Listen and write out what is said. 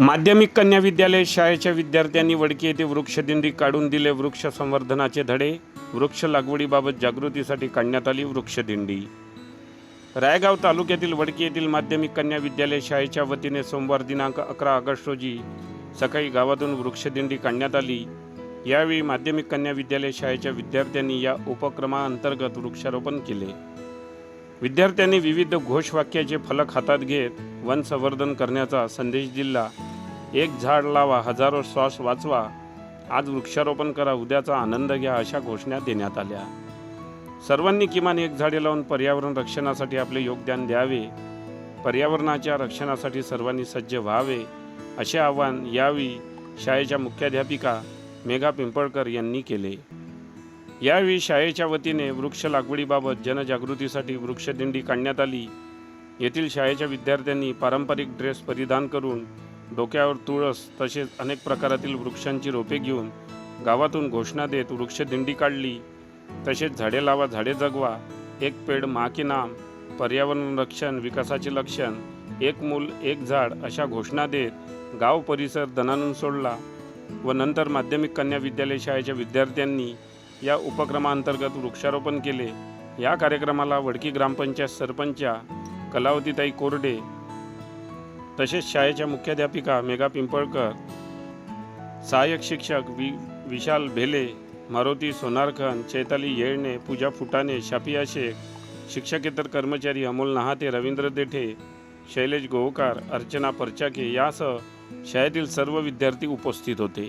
माध्यमिक कन्या विद्यालय शाळेच्या विद्यार्थ्यांनी वडकी येथे वृक्षदिंडी काढून दिले. वृक्ष संवर्धनाचे धडे वृक्ष लागवडीबाबत जागृतीसाठी काढण्यात आली वृक्षदिंडी रायगाव तालुक्यातील वडकी येथील माध्यमिक कन्या विद्यालय शाळेच्या वतीने सोमवार दिनांक अकरा ऑगस्ट रोजी सकाळी गावातून वृक्षदिंडी काढण्यात आली. यावेळी माध्यमिक कन्या विद्यालय शाळेच्या विद्यार्थ्यांनी या उपक्रमाअंतर्गत वृक्षारोपण केले. विद्यार्थ्यांनी विविध घोषवाक्याचे फलक हातात घेत वन संवर्धन करण्याचा संदेश दिला. एक झाड लावा हजारो श्वास वाचवा. आज वृक्षारोपण करा उद्याचा आनंद घ्या अशा घोषणा देण्यात आल्या. सर्वांनी किमान एक झाडे लावून पर्यावरण रक्षणासाठी आपले योगदान द्यावे. पर्यावरणाच्या रक्षणासाठी सर्वांनी सज्ज व्हावे असे आवाहन यावेळी शाळेच्या मुख्याध्यापिका मेघा पिंपळकर यांनी केले. यावेळी शाळेच्या वतीने वृक्ष लागवडीबाबत जनजागृतीसाठी वृक्षदिंडी काढण्यात आली. येथील शाळेच्या विद्यार्थ्यांनी पारंपरिक ड्रेस परिधान करून डोक्यावर तुळस तसेच अनेक प्रकारातील वृक्षांची रोपे घेऊन गावातून घोषणा देत वृक्षदिंडी काढली. तसेच झाडे लावा झाडे जगवा एक पेड मा नाम पर्यावरण रक्षण विकासाचे लक्षण एक मूल एक झाड अशा घोषणा देत गाव परिसर दणानून सोडला व नंतर माध्यमिक कन्या विद्यालय शाळेच्या विद्यार्थ्यांनी या उपक्रमांतर्गत वृक्षारोपण केले. या कार्यक्रमाला वडकी ग्रामपंचायत सरपंचा कलावतीताई कोरडे तसेच शाळेच्या मुख्याध्यापिका मेघा पिंपळकर सहाय्यक शिक्षक वि विशाल भेले मारुती सोनारखन चैताली येळणे पूजा फुटाणे शापिया शेख शिक्षकेतर कर्मचारी अमोल नहाते रवींद्र देठे शैलेश गोवकार अर्चना परचाके यासह शाळेतील सर्व विद्यार्थी उपस्थित होते.